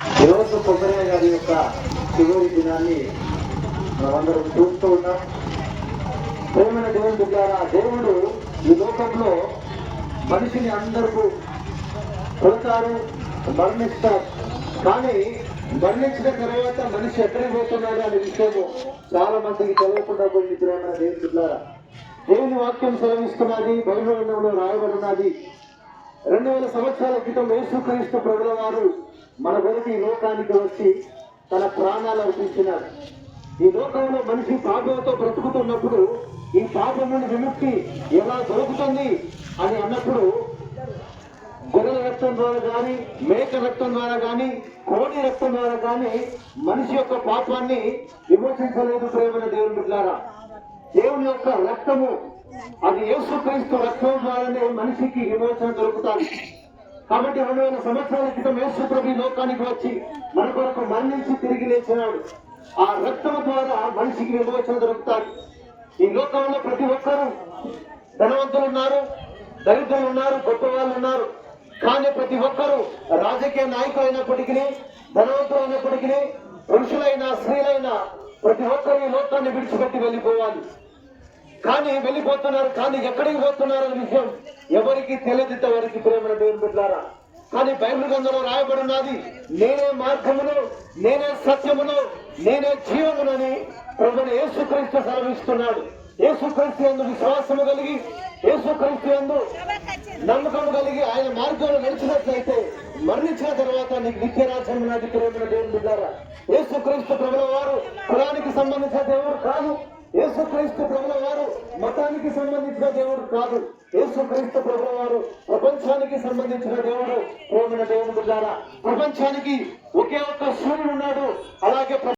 ఈరోజు కొబ్బరి గారి యొక్క చివరి దినాన్ని మనమందరం చూస్తూ ఉన్నాం. ప్రేమైన దేవుడు ద్వారా దేవుడు ఈ లోకంలో మనిషిని అందరూ కొడతారు మరణిస్తారు కానీ మరణించిన తర్వాత మనిషి ఎక్కడికి పోతున్నాడు అనే విషయము చాలా మందికి తెలియకుండా పోయింది ప్రేమ దేవుని ద్వారా దేవుని వాక్యం సెలవిస్తున్నది బైబిల్ రాయబడినది. రెండు వేల సంవత్సరాల క్రితం యేసుక్రీస్తు ప్రభుల వారు మన కొరకు ఈ లోకానికి వచ్చి తన ప్రాణాలు అర్పించినారు ఈ లోకంలో మనిషి పాపంతో బ్రతుకుతున్నప్పుడు ఈ పాపం నుండి విముక్తి ఎలా దొరుకుతుంది అని అన్నప్పుడు గొర్రెల రక్తం ద్వారా కానీ మేక రక్తం ద్వారా కానీ కోడి రక్తం ద్వారా కానీ మనిషి యొక్క పాపాన్ని విమోచించలేదు ప్రేమైన దేవుని బిడ్డారా. దేవుని యొక్క రక్తము అది యేసుక్రీస్తు రక్తం ద్వారానే మనిషికి విమోచన దొరుకుతాయి కాబట్టి రెండు వేల సంవత్సరాల క్రితం యేసుప్రభు ఈ లోకానికి వచ్చి మన కొరకు మరణించి తిరిగి లేచినాడు. ఆ రక్తం ద్వారా మనిషికి విమోచన దొరుకుతాడు. ఈ లోకంలో ప్రతి ఒక్కరూ ధనవంతులు ఉన్నారు దరిద్రులు ఉన్నారు గొప్ప వాళ్ళు ఉన్నారు. కానీ ప్రతి ఒక్కరూ రాజకీయ నాయకులు అయినప్పటికీ ధనవంతులు అయినప్పటికీ పురుషులైనా స్త్రీలైనా ప్రతి ఒక్కరు ఈ లోకాన్ని విడిచిపెట్టి వెళ్ళిపోవాలి. కానీ వెళ్ళిపోతున్నారు కానీ ఎక్కడికి పోతున్నారు అనే విషయం ఎవరికి తెలియదు వారికి ప్రేమను దేవుని కానీ బైబిల్ గ్రంథంలో రాయబడి ఉన్నది నేనే మార్గమును నేనే సత్యమును నేనే జీవమునని ప్రభుని యేసుక్రీస్తు సెలవిస్తున్నాడు. యేసుక్రీస్తు ఎందు విశ్వాసము కలిగి యేసుక్రీస్తు ఎందు నమ్మకం కలిగి ఆయన మార్గంలో నడిచినట్లయితే మరణించిన తర్వాత నీకు నిత్య రాజ్యం నాది ప్రేమను దేవుని బిడ్డారా యేసుక్రీస్తు ప్రభుల వారు కులానికి సంబంధించిన దేవుడు కాదు. యేసుక్రీస్తు ప్రభుల వారు మతానికి సంబంధించిన దేవుడు కాదు. యేసుక్రీస్తు ప్రభుల వారు ప్రపంచానికి సంబంధించిన దేవుడు ప్రేమల దేవుడు ద్వారా ప్రపంచానికి ఒకే ఒక్క సూర్యుడు ఉన్నాడు. అలాగే